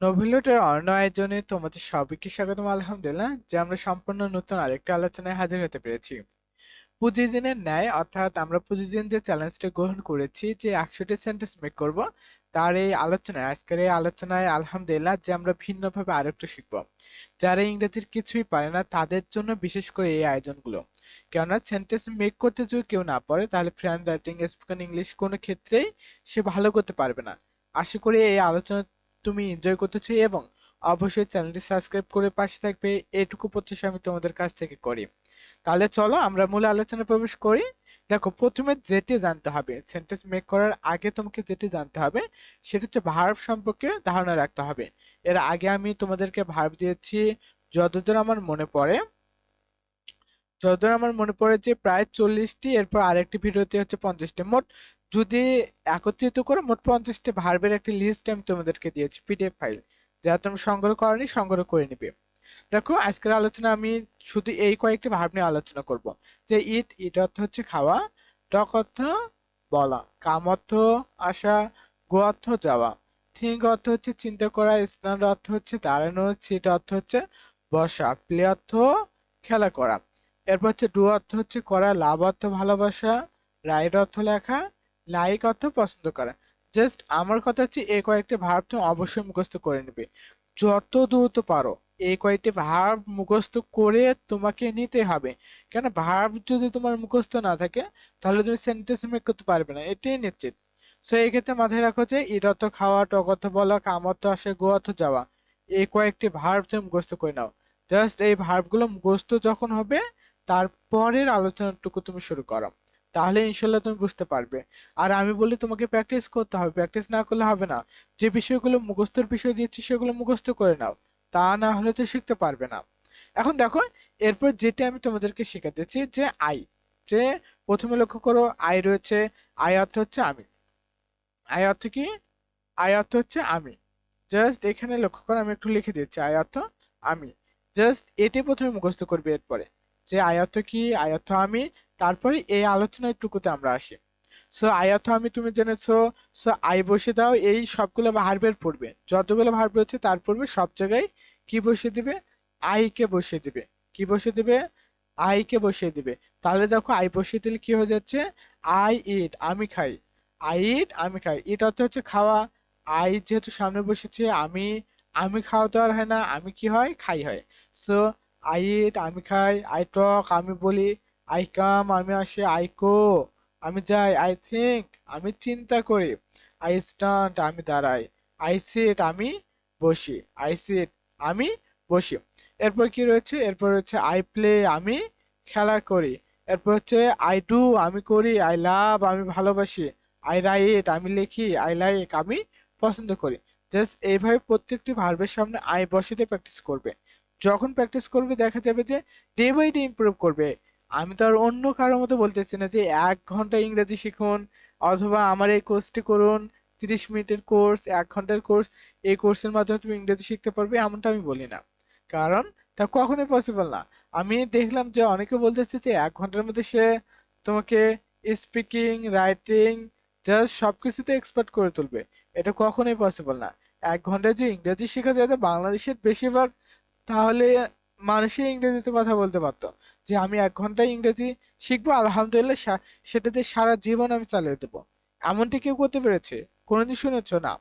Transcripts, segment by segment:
নভিলটের অন্য আয়োজনে তোমাদের সবাইকে স্বাগতম, আলহামদুলিল্লাহ, যে আমরা সম্পূর্ণ নতুন আরেকটা আলোচনায় হাজির হতে পেরেছি। প্রতিদিনের ন্যায়, অর্থাৎ আমরা প্রতিদিন যে চ্যালেঞ্জটা গ্রহণ করেছি, যে একশোটি সেন্টেন্স মেক করব, তার এই আলোচনায়, আজকের এই আলোচনায়, আলহামদুলিল্লাহ, যে আমরা ভিন্নভাবে আরেকটু শিখব। যারা ইংরেজির কিছুই পারে না, তাদের জন্য বিশেষ করে এই আয়োজনগুলো। কেননা সেন্টেন্স মেক করতে যদি কেউ না পারে, তাহলে ফ্রেন্ড রাইটিং স্পোকেন ইংলিশ কোনো ক্ষেত্রেই সে ভালো করতে পারবে না। আশা করি এই আলোচনা তুমি এনজয় করতেছো এবং অবশ্যই চ্যানেলটি সাবস্ক্রাইব করে পাশে থাকবে, এটুকু প্রত্যাশা আমি তোমাদের কাছ থেকে করি। তাহলে চলো আমরা মূল আলোচনা প্রবেশ করি। দেখো, প্রথমে যেটি জানতে হবে সেন্টেন্স মেক করার আগে তোমাকে যেটি জানতে হবে, সেটা হচ্ছে ভার্ব সম্পর্কে ধারণা রাখতে হবে। এর আগে আমি তোমাদেরকে ভার্ব দিয়েছি, যতদূর আমার মনে পড়ে যতদূর আমার মনে পড়ে যে প্রায় চল্লিশটি, এরপর আরেকটি ভিডিওতে হচ্ছে পঞ্চাশটি। মোট যদি একত্রিত করে মোট পঞ্চাশটি ভার্বের একটি লিস্ট আমি তোমাদেরকে দিয়েছি পিডিএফ ফাইল যা তুমি সংগ্রহ করনি, সংগ্রহ করে নিবে। দেখো, আজকের আলোচনা আমি শুধু এই কয়েকটি ভার্ব নিয়ে আলোচনা করব। যে ইট ইট অর্থ হচ্ছে খাওয়া টক অর্থ বলা, কাম অর্থ আসা, গো অর্থ যাওয়া থিঙ্ক অর্থ হচ্ছে চিন্তা করা স্ট্যান্ড অর্থ হচ্ছে দাঁড়ানো সিট অর্থ হচ্ছে বসা, প্লে অর্থ খেলা করা। এরপর হচ্ছে ডু অর্থ হচ্ছে করা, লাভ অর্থ ভালোবাসা, রাইট অর্থ লেখা, লাইক অর্থ পছন্দ করা। জাস্ট আমার কথা হচ্ছে এই কয়েকটি ভার্ব তুমি অবশ্যই মুখস্থ করে নেবে। যত দ্রুত পারো, এই কয়েকটি ভার্ব মুখস্থ করে তোমাকে নিতে হবে। কেন? ভার্ব যদি তোমার মুখস্থ না থাকে, তাহলে তুমি সেন্টেন্স মেক করতে পারবে না। এটাই নিশ্চিত। সো এই ক্ষেত্রে মাথায় রাখো যে অর্থ খাওয়া, টক অর্থ বলা, কাম অর্থ আসে, গো অর্থ যাওয়া, এই কয়েকটি ভার্ব তুমি মুখস্থ করে নাও। জাস্ট এই ভার্বগুলো মুখস্থ যখন হবে তারপরের আলোচনাটুকু তুমি শুরু করো। তাহলে ইনশাল্লাহ তুমি বুঝতে পারবে। আর আমি বলি তোমাকে প্র্যাকটিস করতে হবে। প্র্যাকটিস না করলে হবে না। যে বিষয়গুলো মুখস্থর বিষয় দিচ্ছি সেগুলো মুখস্থ করে নাও। তা না হলে তো শিখতে পারবে না। এখন দেখো, এরপর যেটা আমি তোমাদেরকে শেখাতেছি যে আই। যে প্রথমে লক্ষ্য করো, আই রয়েছে, আই অর্থ হচ্ছে আমি। আই অর্থ কি? আই অর্থ হচ্ছে আমি। জাস্ট এখানে লক্ষ্য করো, আমি একটু লিখে দিচ্ছি, আই অর্থ আমি। জাস্ট এটি প্রথমে মুখস্থ করবে এরপরে। যে অর্থ কি অর্থ আমি, তারপরে এই আলোচনার টুকুতে আমরা আসি। সো অর্থ আমি তুমি জেনেছো সো আই বসে দাও, এই সবগুলো ভার্বের পড়বে। যতগুলো ভার্ব রয়েছে তার পড়বে সব জায়গায় কি বসিয়ে দিবে? আই কে বসিয়ে দিবে। কি বসিয়ে দিবে? আই কে বসিয়ে দিবে। তাহলে দেখো, আই বসিয়ে দিলে কি হয়ে যাচ্ছে? আই ইট, আমি খাই। আই ইট, আমি খাই। ইট অর্থ হচ্ছে খাওয়া। আই যেহেতু সামনে বসেছে, আমি আমি খাওয়া দাওয়ার হয় না, আমি কি হয়? খাই হয়। সো আই ইট, আমি খাই, আই টক, আমি বলি, আই কাম, আমি আসি, আই কো, আমি যাই, আই থিঙ্ক আমি চিন্তা করি, আই স্টান্ট আমি দাঁড়াই, আই সিট, আমি বসি, আই সিট, আমি বসি। এরপর কি রয়েছে? এরপর হচ্ছে আই প্লে, আমি খেলা করি। এরপর হচ্ছে, আই ডু, আমি করি, আই লাভ, আমি ভালোবাসি, আই রাইট, আমি লিখি, আই লাইক, আমি পছন্দ করি। জাস্ট এইভাবে প্রত্যেকটি ভার্বের সামনে আই বসিতে প্র্যাকটিস করবে। যখন প্র্যাকটিস করবে, দেখা যাবে যে ডে বাই ডে ইমপ্রুভ করবে। আমি তো আর অন্য কারোর মতো বলতেছি না যে এক ঘণ্টা ইংরেজি শিখুন, অথবা আমার এই কোর্সটি করুন, তিরিশ মিনিটের কোর্স এক ঘণ্টার কোর্স এই কোর্সের মাধ্যমে তুমি ইংরেজি শিখতে পারবে, এমনটা আমি বলি না। কারণ তা কখনোই পসিবল না। আমি দেখলাম যে অনেকে বলতেছে যে এক ঘণ্টার মধ্যে সে তোমাকে স্পিকিং রাইটিং জাস্ট সব কিছুতে এক্সপার্ট করে তুলবে। এটা কখনোই পসিবল না। এক ঘন্টায় যে ইংরেজি শেখা যায় বাংলাদেশের বেশিরভাগ তাহলে মানুষই ইংরেজিতে কথা বলতে পারতো। যে আমি এক ঘন্টায় ইংরেজি শিখব, আলহামদুলিল্লাহ সেটাতে সারা জীবন আমি চালিয়ে দেবো। এমনটি কেউ করতে পেরেছে? কোনোদিন শুনেছ না?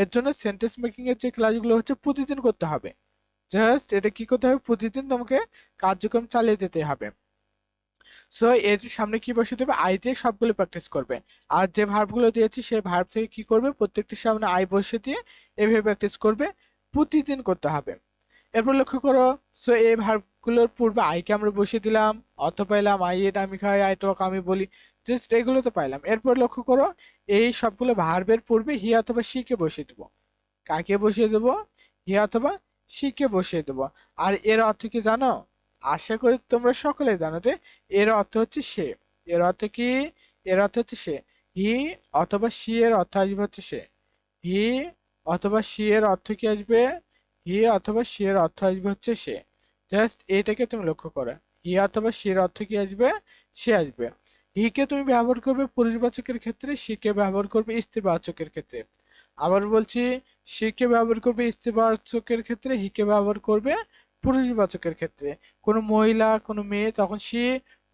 এর জন্য সেন্টেন্স মেকিং এর যে ক্লাসগুলো হচ্ছে, প্রতিদিন করতে হবে। জাস্ট এটা কি করতে হবে? প্রতিদিন তোমাকে কার্যক্রম চালিয়ে যেতে হবে। সো এর সামনে কি বসে দেবে? আই দিয়ে সবগুলো প্র্যাকটিস করবে। আর যে ভার্বগুলো দিয়েছি, সেই ভার্ব থেকে কি করবে? প্রত্যেকটির সামনে আই বসে দিয়ে এভাবে প্র্যাকটিস করবে। প্রতিদিন করতে হবে। এরপর লক্ষ্য করো সো এই ভার্বগুলোর পূর্বে আইকে আমরা বসিয়ে দিলাম, অর্থ পাইলাম আই এট আমি খাই আই টক আমি বলি জাস্ট এগুলো তো পাইলাম। এরপর লক্ষ্য করো, এই সবগুলো ভার্বের পূর্বে হি অথবা সি কে বসিয়ে দেবো। কাকে বসিয়ে দেবো? হি অথবা সি কে বসিয়ে দেবো। আর এর অর্থ কি জানো? আশা করি তোমরা সকলে জানো যে এর অর্থ হচ্ছে সে। এর অর্থ কি? এর অর্থ হচ্ছে সে। হি অথবা সি এর অর্থ আসবে হচ্ছে সে। হি অথবা সি এর অর্থ কি আসবে? হি অথবা সি এর অর্থ আসবে হচ্ছে সে। জাস্ট এটাকে তুমি লক্ষ্য করো। হি অথবা সি এর অর্থ কি আসবে? সে আসবে। হি কে তুমি ব্যবহার করবে পুরুষবাচকের ক্ষেত্রে সি কে ব্যবহার করবে স্ত্রীবাচকের ক্ষেত্রে। আবার বলছি শিকে ব্যবহার করবে স্ত্রীবাচকের ক্ষেত্রে হিকে ব্যবহার করবে পুরুষবাচকের ক্ষেত্রে। কোনো মহিলা, কোনো মেয়ে, তখন সি,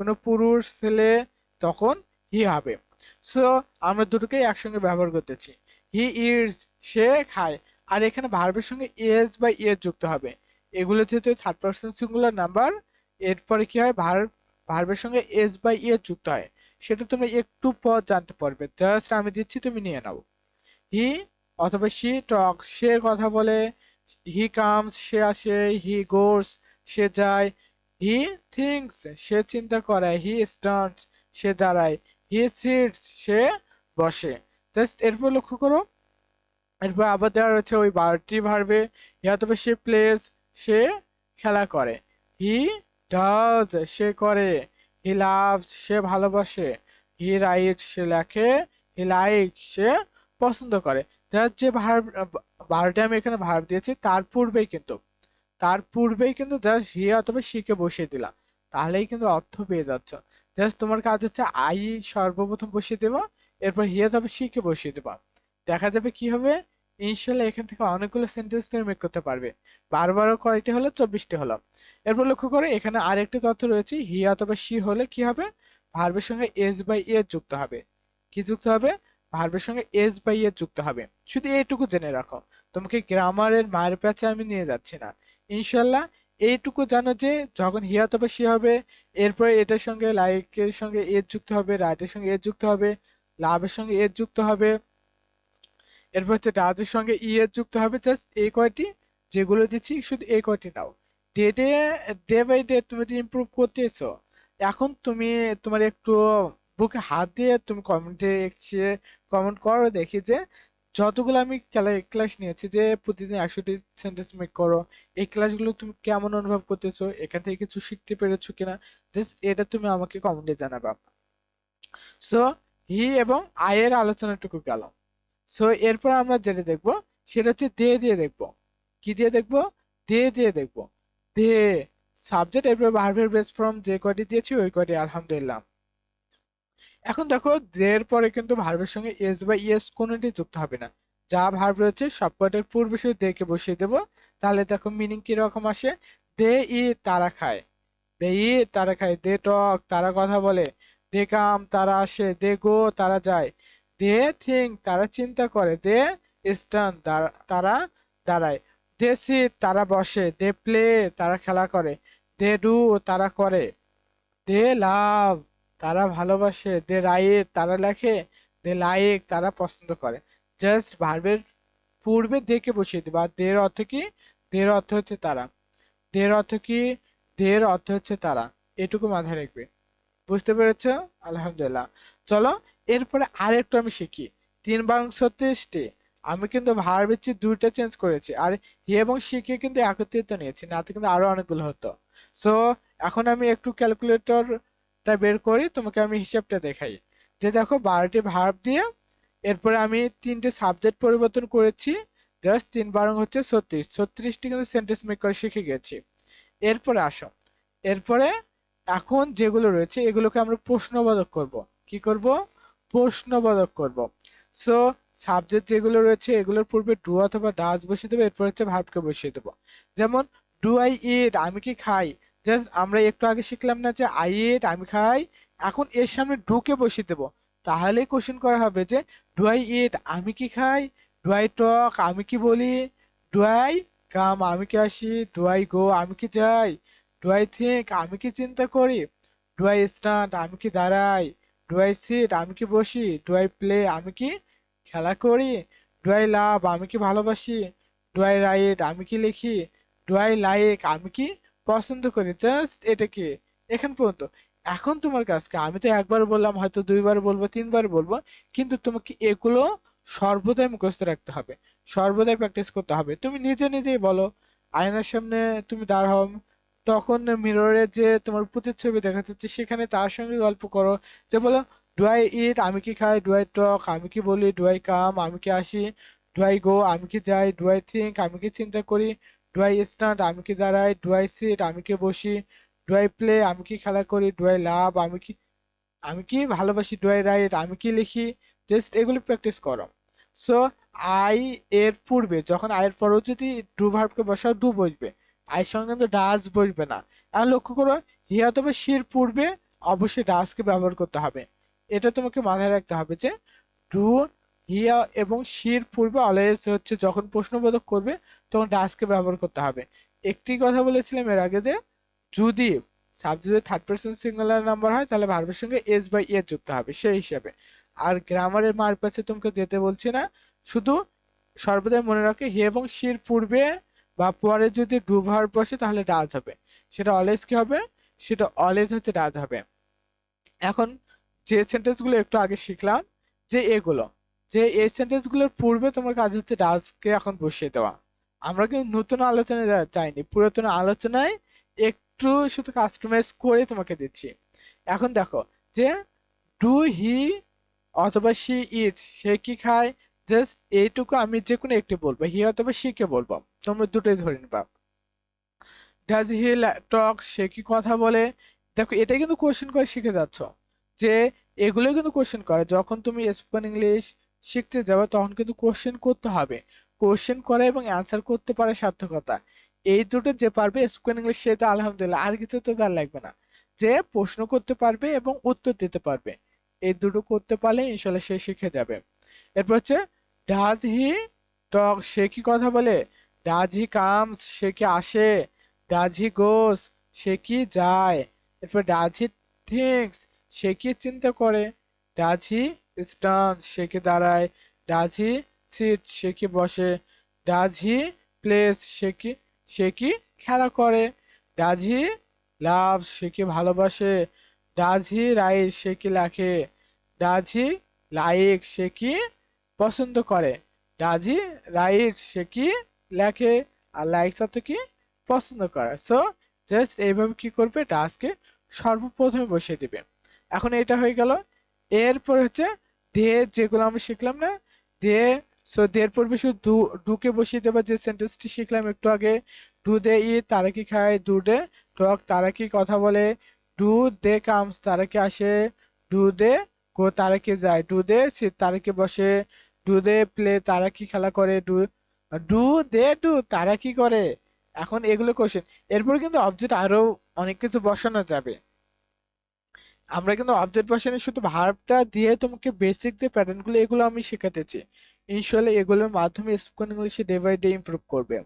কোনো পুরুষ, ছেলে, তখন হি হবে। সো আমরা দুটোকেই একসঙ্গে ব্যবহার করতেছি। হি ইটস সে খায়। আর এখানে ভার্বের সঙ্গে এস বা এস যুক্ত হবে। এগুলো যেহেতু থার্ড পার্সন সিঙ্গুলার নাম্বার এরপরে কি হয়? ভার্ব ভার্বের সঙ্গে এস বা এস যুক্ত হয়। সেটা তুমি একটু পর জানতে পারবে। জাস্ট আমি দিচ্ছি, তুমি নিয়ে নাও। হি অথবা সি টক সে কথা বলে হি কামস সে আসে হি গোস সে যায়। হি থিংস সে চিন্তা করে হি স্টান্টস সে দাঁড়ায়। হি সিটস সে বসে। জাস্ট এরপর লক্ষ্য করো। এরপর আবার দেওয়া রয়েছে ওই বারটি ভার্বে অথবা সে প্লেস সে খেলা করে। হি ডাজ সে করে। হি লাভস সে ভালোবাসে। হি রাইট সে লেখে। হি লাইক সে পছন্দ করে। যার যে ভার্ব বারোটি আমি এখানে ভার্ব দিয়েছি, তার পূর্বেই কিন্তু। তার পূর্বেই কিন্তু জাস্ট হি অথবা শিকে বসিয়ে দিলাম। তাহলেই কিন্তু অর্থ পেয়ে যাচ্ছ। জাস্ট তোমার কাজ হচ্ছে আই সর্বপ্রথম বসিয়ে দেবা। এরপর হি অথবা শিকে বসিয়ে দেবা। দেখা যাবে কি হবে ইনশাল্লাহ এখান থেকে অনেকগুলো সেন্টেন্স তুমি মেক করতে পারবে। বারবারও কয়টি হলো? চব্বিশটি হলো। এরপর লক্ষ্য করে, এখানে আরেকটি তথ্য রয়েছে হি অথবা সি হলে কি হবে? ভার্বের সঙ্গে এস বাই এ যুক্ত হবে। কি যুক্ত হবে? ভার্বের সঙ্গে এস বাই এ যুক্ত হবে। শুধু এইটুকু জেনে রাখো। তোমাকে গ্রামারের মায়ের প্যাচে আমি নিয়ে যাচ্ছি না। ইনশাল্লাহ এইটুকু জানো যে, যখন হি অথবা সি হবে, এরপরে এটার সঙ্গে লাইকের সঙ্গে এস যুক্ত হবে রাইটের সঙ্গে এস যুক্ত হবে লাভের সঙ্গে এস যুক্ত হবে এরপর হচ্ছে ডাজের সঙ্গে ই এর যুক্ত হবে জাস্ট এই কয়টি? যেগুলো দিচ্ছি, শুধু এই কয়টি নাও। Day day day by day তুমি তো ইমপ্রুভ করতেছো, এখন তুমি, তোমার একটু বুকে হাত দিয়ে তুমি কমেন্টে কমেন্ট করো, দেখি যে যতগুলো আমি ক্লাস নিয়েছি যে প্রতিদিন একশোটি সেন্টেন্স মেক করো, এই ক্লাসগুলো তুমি কেমন অনুভব করতেছো, এখান থেকে কিছু শিখতে পেরেছ কিনা জাস্ট এটা তুমি আমাকে কমেন্টে জানাবা। সো হি এবং আয়ের আলোচনাটুকু গেল। সো এরপর আমরা যেটা দেখব, সেটা হচ্ছে দে দিয়ে দেখব। কি দিয়ে দেখব? দে দিয়ে দেখব। দে সাবজেক্ট এরপর ভার্বের বেস ফর্ম যে কয়টি দিয়েছি, ওই কয়টি, আলহামদুলিল্লাহ। এখন দেখো, দের পরে কিন্তু ভার্বের সঙ্গে এস বা ইএস কোনোটি যুক্ত হবে না। যা ভার্ব রয়েছে, সব কয়টার পূর্বে শুধু দেকে বসিয়ে দেবো। তাহলে দেখো মিনিং কি রকম আসে? দে ই তারা খায়। দে ই তারা খায়। দে টক, তারা কথা বলে। দে কাম, তারা আসে। দে গো, তারা যায়। দে থিং তারা চিন্তা করে, দে স্টান তারা দাঁড়ায়। দে সিট তারা বসে, দে প্লে তারা খেলা করে, দে ডু তারা করে, দে লাভ তারা ভালোবাসে, দে রাইট তারা লেখে, দে লাইক তারা পছন্দ করে। জাস্ট ভার্বের পূর্বে দেখে বসিয়ে দেবে, আর দের অর্থ কি? দের অর্থ হচ্ছে তারা। দের অর্থ কি? দের অর্থ হচ্ছে তারা। এটুকু মাথায় রাখবে। বুঝতে পেরেছ? আলহামদুলিল্লাহ। চলো এরপরে আরেকটু আমি শিখি। তিন বারং ছত্রিশটি। আমি কিন্তু ভার্বের চেয়ে দুইটা চেঞ্জ করেছি। আর হি এবং শিখে কিন্তু একত্রিত নিয়েছি। নাতে কিন্তু আরও অনেকগুলো হতো। সো এখন আমি একটু ক্যালকুলেটরটা বের করি। তোমাকে আমি হিসাবটা দেখাই। যে দেখো, বারোটি ভার্ব দিয়ে এরপরে আমি তিনটে সাবজেক্ট পরিবর্তন করেছি। জাস্ট তিন বারং হচ্ছে ছত্রিশ। ছত্রিশটি কিন্তু সেন্টেন্স মেক করে শিখে গেছি। এরপরে আসো। এরপরে এখন যেগুলো রয়েছে, এগুলোকে আমরা প্রশ্নবোধক করব। কি করব? প্রশ্নবোধক করব। সো সাবজেক্ট যেগুলো রয়েছে, এগুলোর পূর্বে ডু অথবা ডাজ বসিয়ে দেবো, এরপর হচ্ছে ভার্বকে বসিয়ে দেবো। যেমন ডু আই ইট আমি কি খাই? জাস্ট আমরা একটু আগে শিখলাম না যে আই ইট আমি খাই। এখন এর সামনে ডুকে বসিয়ে দেবো। তাহলেই কোশ্চেন করা হবে যে ডু আই ইট আমি কি খাই? ডু আই টক আমি কি বলি? ডু আই কাম আমি কি আসি? ডু আই গো আমি কি যাই? ডু আই থিঙ্ক আমি কি চিন্তা করি? ডু আই স্টান্ট আমি কি দাঁড়াই? ডু আই সিট আমি কি বসি? ডু আই প্লে আমি কি খেলা করি? ডু আই লাভ আমি কি ভালোবাসি? ডু আই রাইট আমি কি লিখি? ডু আই লাইক আমি কি পছন্দ করি? জাস্ট এটা কি? এখান পর্যন্ত। এখন তোমার কাজকে আমি তো একবার বললাম, হয়তো দুইবার বলব, তিনবার বলব, কিন্তু তোমাকে এগুলো সর্বদাই মুখস্থ রাখতে হবে। সর্বদাই প্র্যাকটিস করতে হবে। তুমি নিজে নিজেই বলো, আয়নার সামনে তুমি দাঁড় দাঁড়াও তখন মিররে যে তোমার প্রতিচ্ছবি দেখা যাচ্ছে সেখানে তার সঙ্গে গল্প করো যে বলো ডু আই ইট আমি কি খাই ডু আই টক আমি কি বলি ডু আই কাম আমি কি আসি ডু আই গো আমি কি যাই ডু আই থিঙ্ক আমি কি চিন্তা করি ডু আই স্ট্যান্ড আমি কি দাঁড়াই ডু আই সিট আমি কি বসি ডু আই প্লে আমি কি খেলা করি ডু আই লাভ আমি কি আমি কি ভালোবাসি ডু আই রাইট আমি কি লিখি জাস্ট এগুলো প্র্যাকটিস করো সো আই এর পূর্বে যখন আয়ের পরেও যদি ডু ভার্বকে বসাও ডু বসবে সঙ্গে কিন্তু ডাজ বসবে না। এখন লক্ষ্য করো হি অথবা শির পূর্বে অবশ্যই ডাসকে ব্যবহার করতে হবে। এটা তোমাকে মাথায় রাখতে হবে যে, ডু, হিয়া এবং শির পূর্বে অলওয়েজ হচ্ছে যখন প্রশ্নবোধক করবে, তখন ডাসকে ব্যবহার করতে হবে। একটি কথা বলেছিলাম এর আগে যে, যদি সাবজেক্টের থার্ড পার্সন সিঙ্গুলার নাম্বার হয়, তাহলে ভার্বের সঙ্গে এস বাই এ যুক্ত হবে, সেই হিসাবে। আর গ্রামারের মার পাশে তোমাকে যেতে বলছি না। শুধু সর্বদাই মনে রাখে হি এবং শির পূর্বে বা পরে যদি ডু ভার্ব বসে তাহলে ডাজ হবে। সেটা অলওয়েজ কি হবে? সেটা অলওয়েজ হচ্ছে ডাজ হবে। এখন যে সেন্টেন্সগুলো একটু আগে শিখলাম, যে এগুলো, যে এই সেন্টেন্সগুলোর পূর্বে তোমার কাজ হচ্ছে ডাজকে এখন বসিয়ে দেওয়া। আমরা কিন্তু নতুন আলোচনায় চাইনি, পুরাতন আলোচনায় একটু শুধু কাস্টমাইজ করে তোমাকে দিচ্ছি। এখন দেখো, যে ডু হি অথবা শি ইট সে কি খায়? জাস্ট এইটুকু আমি যে কোনো একটি বলব হি অথবা she কে বলব। তোমরা দুটোই ধরে নিবা। ডাজ হি টক সে কি কথা বলে? দেখো এটা কিন্তু কোশ্চেন করে শিখে যাচ্ছ। যে এগুলো কিন্তু কোশ্চেন করে। যখন তুমি স্পোকেন ইংলিশ শিখতে যাবে, তখন কিন্তু কোশ্চেন করতে হবে। কোশ্চেন করা এবং অ্যান্সার করতে পারে সার্থকতা। এই দুটো যে পারবে স্পোকেন ইংলিশ সে তো আলহামদুলিল্লাহ, আর কিছু তো তার লাগবে না। যে প্রশ্ন করতে পারবে এবং উত্তর দিতে পারবে। এই দুটো করতে পারলে ইনশাল্লাহ সে শিখে যাবে। এরপর হচ্ছে ডাজ হি টক সে কি কথা বলে? ডাজ কামস সে কি আসে ডাজ গোস সে কি যায় এরপর ডাজ থিংস সে কি চিন্তা করে ডাজ হি স্টান্স সে কি দাঁড়ায় ডাজ সিট সে কি বসে ডাজ প্লেস সে কি সে কি খেলা করে ডাজ লাভ সে কি ভালোবাসে ডাজ হি রাইট সে কি লেখে ডাজ লাইক সে কি পছন্দ করে ডাজি রাইট সে কি লেখে আর লাইকস অর্থ কি পছন্দ করে সো জাস্ট এইভাবে কি করবে? ডাজকে সর্বপ্রথমে বসিয়ে দিবে। এখন এটা হয়ে গেল। এরপর হচ্ছে দে যেগুলো আমরা শিখলাম না দে সো দের পূর্বে শুধু ডু ডুকে বসিয়ে দেবা। যে সেন্টেন্সটি শিখলাম একটু আগে ডু দে ই তারা কি খায়? ডু দে টক তারা কি কথা বলে? ডু দে কামস তারা কি আসে? ডু দে গো তারা কি যায়? ডু দে সিট তারা কি বসে? ডু দে প্লে তারা কি খেলা করে? ডু ডু, দে, ডু, তারা কি করে? এখন এগুলো কোশ্চেন এরপর কিন্তু অবজেক্ট আরও অনেক কিছু বসানো যাবে। আমরা কিন্তু অবজেক্ট বসানো শুধু ভার্বটা দিয়ে তোমাকে বেসিক যে প্যাটার্নগুলো এগুলো আমি শেখাতেছি ইনশাল্লাহ এগুলোর মাধ্যমে স্পোকেন ইংলিশে ডে বাই ডে ইমপ্রুভ করবে।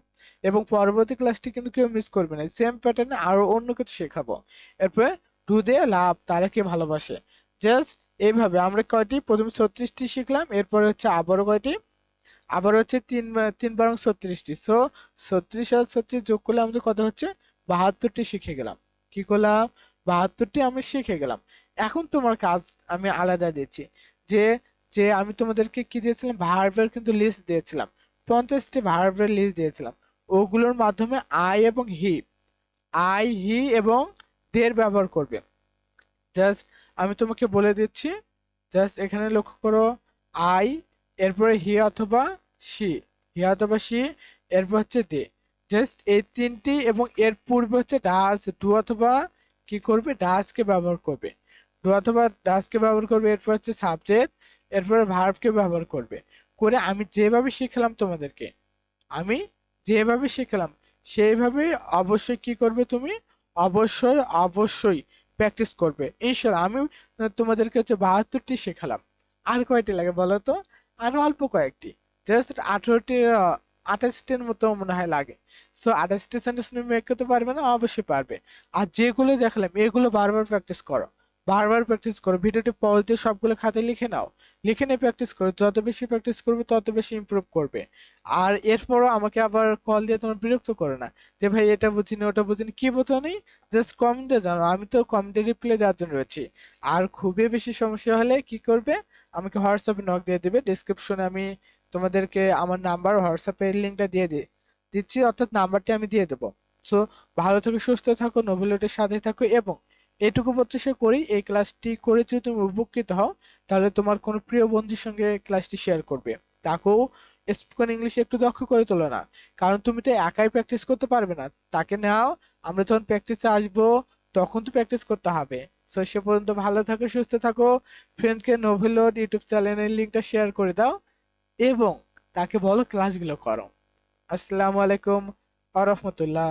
এবং পরবর্তী ক্লাসটি কিন্তু কেউ মিস করবে না। সেম প্যাটার্নে আরও অন্য কিছু শেখাবো। এরপরে ডু দে, লাভ, তারা কে ভালোবাসে? জাস্ট এইভাবে আমরা কয়টি? প্রথম ছত্রিশটি শিখলাম। এরপরে হচ্ছে আবারও কয়টি? আবার হচ্ছে তিন তিন বারং ছত্রিশটি। সো ছত্রিশ আর ছত্রিশ যোগ করলে আমাদের কত হচ্ছে? বাহাত্তরটি শিখে গেলাম। কি করলাম? বাহাত্তরটি আমি শিখে গেলাম। এখন তোমার কাজ আমি আলাদা দিচ্ছি। যে যে আমি তোমাদেরকে কি দিয়েছিলাম? ভার্বের কিন্তু লিস্ট দিয়েছিলাম। পঞ্চাশটি ভার্বের লিস্ট দিয়েছিলাম। ওগুলোর মাধ্যমে আই এবং হি আই হি এবং দের ব্যবহার করবে। জাস্ট আমি তোমাকে বলে দিচ্ছি। জাস্ট এখানে লক্ষ্য করো। আই এরপরে হি অথবা সি হি অথবা সি এরপর হচ্ছে দে। জাস্ট এই তিনটি এবং এর পূর্বে হচ্ছে ডাস ডু অথবা কি করবে? ডাসকে ব্যবহার করবে। ডু অথবা ডাসকে ব্যবহার করবে, এরপর হচ্ছে সাবজেক্ট এরপরে ভার্বকে ব্যবহার করবে। করে আমি যেভাবে শিখলাম তোমাদেরকে, আমি যেভাবে শিখলাম, সেইভাবে অবশ্যই কি করবে তুমি? অবশ্যই অবশ্যই প্র্যাকটিস করবে। ইনশাল্লাহ আমি তোমাদেরকে হচ্ছে বাহাত্তরটি শেখালাম। আর কয়টি লাগে বলো তো? আরও অল্প কয়েকটি। জাস্ট আঠারোটি আঠাশটির মতো মনে হয় লাগে। সো আঠাশটি সেন্টেন্স তুমি মেক করতে পারবে না, অবশ্যই পারবে। আর যেগুলো দেখলাম, এগুলো বারবার প্র্যাকটিস করো। বারবার প্র্যাকটিস করো ভিডিওটি পজ দিয়ে সবগুলো খাতায় লিখে নাও। লিখে নিয়ে প্র্যাকটিস করো, যত বেশি প্র্যাকটিস করবে, তত বেশি ইমপ্রুভ করবে। আর এরপরও আমাকে আবার কল দিয়ে তোমার বিরক্ত করো না, যে ভাই এটা বুঝিনি, ওটা বুঝিনি, কি বোঝো নেই জাস্ট কমেন্টে জানো আমি তো কমেন্টে রিপ্লাই দেওয়ার জন্য রয়েছি। আর খুবই বেশি সমস্যা হলে কি করবে? আমাকে হোয়াটসঅ্যাপে নক দিয়ে দেবে ডেসক্রিপশনে আমি তোমাদেরকে আমার নাম্বার হোয়াটসঅ্যাপের লিঙ্কটা দিয়ে দিই দিচ্ছি, অর্থাৎ নাম্বারটি আমি দিয়ে দেবো। সো ভালো থাকো, সুস্থ থাকো নোবেলিটির সাথে থাকো এবং এটুকু প্রত্যাশা করি। এই ক্লাসটি করে যদি তুমি উপকৃত হও, তাহলে তোমার কোনো প্রিয় বন্ধুর সঙ্গে ক্লাসটি শেয়ার করবে। তাকেও স্পোকেন ইংলিশ একটু দক্ষ করে তোলো না। কারণ তুমি তো একাই প্র্যাকটিস করতে পারবে না। তাকে নাও, আমরা যখন প্র্যাকটিসে আসব, তখন তো প্র্যাকটিস করতে হবে। সো সে পর্যন্ত ভালো থাকো, সুস্থ থাকো। ফ্রেন্ডকে নোভেলোড ইউটিউব চ্যানেলের লিঙ্কটা শেয়ার করে দাও এবং তাকে বলো ক্লাসগুলো করো। আসসালামু আলাইকুম, আ রহমতুল্লাহ।